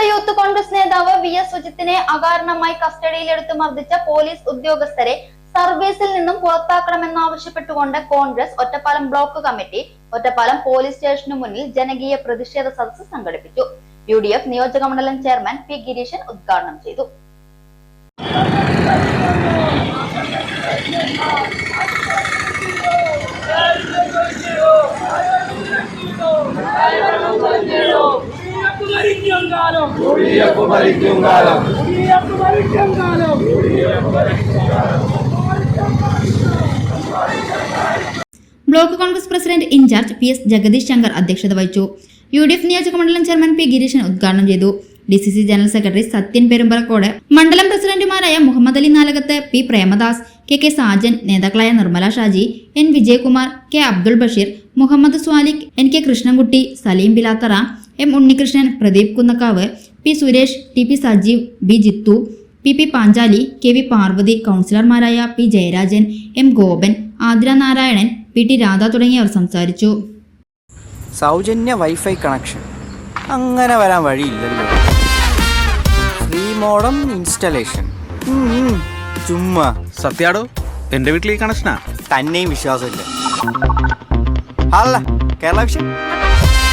സംസ്ഥാനത്തെ യൂത്ത് കോൺഗ്രസ് നേതാവ് V S സുജിത്തിനെ അകാരണമായി കസ്റ്റഡിയിലെടുത്ത് മർദ്ദിച്ച പോലീസ് ഉദ്യോഗസ്ഥരെ സർവീസിൽ നിന്നും പുറത്താക്കണമെന്നാവശ്യപ്പെട്ടുകൊണ്ട് Congress Ottapalam block committee Ottapalam police സ്റ്റേഷനു മുന്നിൽ ജനകീയ പ്രതിഷേധ സദസ്സ് സംഘടിപ്പിച്ചു. യു ഡി എഫ് നിയോജക മണ്ഡലം ചെയർമാൻ പി ഗിരീശൻ ഉദ്ഘാടനം ചെയ്തു. ഭരിക്കും കാലം. Block Congress president in charge P S Jagadeesh Shankar അധ്യക്ഷത വഹിച്ചു. യു ഡി എഫ് നിയോജക മണ്ഡലം ചെയർമാൻ പി ഗിരീശൻ ഉദ്ഘാടനം ചെയ്തു. D C C general secretary Sathyan Perumparakode മണ്ഡലം പ്രസിഡന്റുമാരായ Muhammad Ali Nalakath P Premadas K K Sajan നേതാക്കളായ Nirmala Shaji N Vijayakumar K Abdul Basheer Muhammad Swaliq N K Krishnankutty Saleem Bilathara M Unnikrishnan Pradeep Kunnakkavu P Suresh T P Sajeev B Jithu P P Panchali K V Parvathy കൗൺസിലർമാരായ P Jayarajan M Gopan Athira Narayanan P T Radha തുടങ്ങിയവർ സംസാരിച്ചു. സൗജന്യ wifi connection. അങ്ങനെ വരാൻ വഴിയില്ലല്ലോ free modem installation. ചുമ്മാ. സത്യാടോ എന്റെ വീട്ടിൽ ഈ കണക്ഷനാ? തന്നെയും വിശ്വാസമില്ല. അല്ല കേരള വിഷൻ